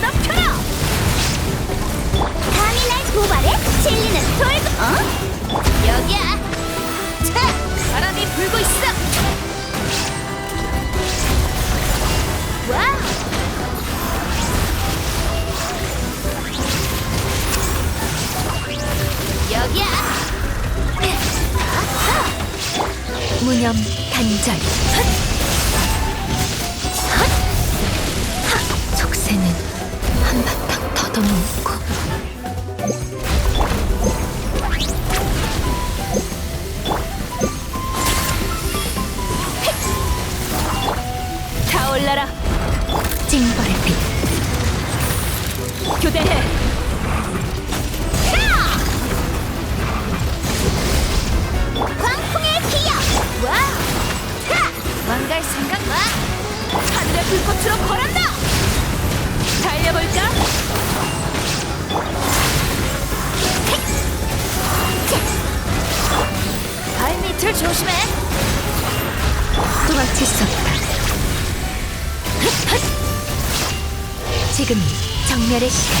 드럽혀라! 감히 날 고발해? 진리는 돌고 어? 여기야! 차! 바람이 불고 있어! 와우! 여기야! 무념 단절 족쇄는 한바 탕 더듬고 타올라라! 징벌의 빛 교대해! 광풍의 기억! 와우! 하! 망갈 생각 마! 하늘의 불꽃으로 벌 조심해! 도망칠 수 없다 지금이 정멸의 시간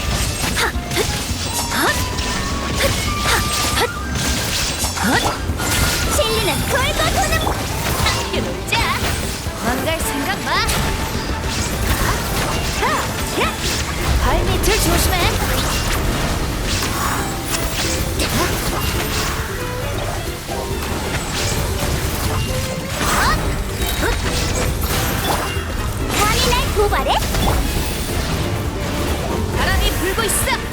조심해! 감히 날 고발해? 바람이 불고 있어!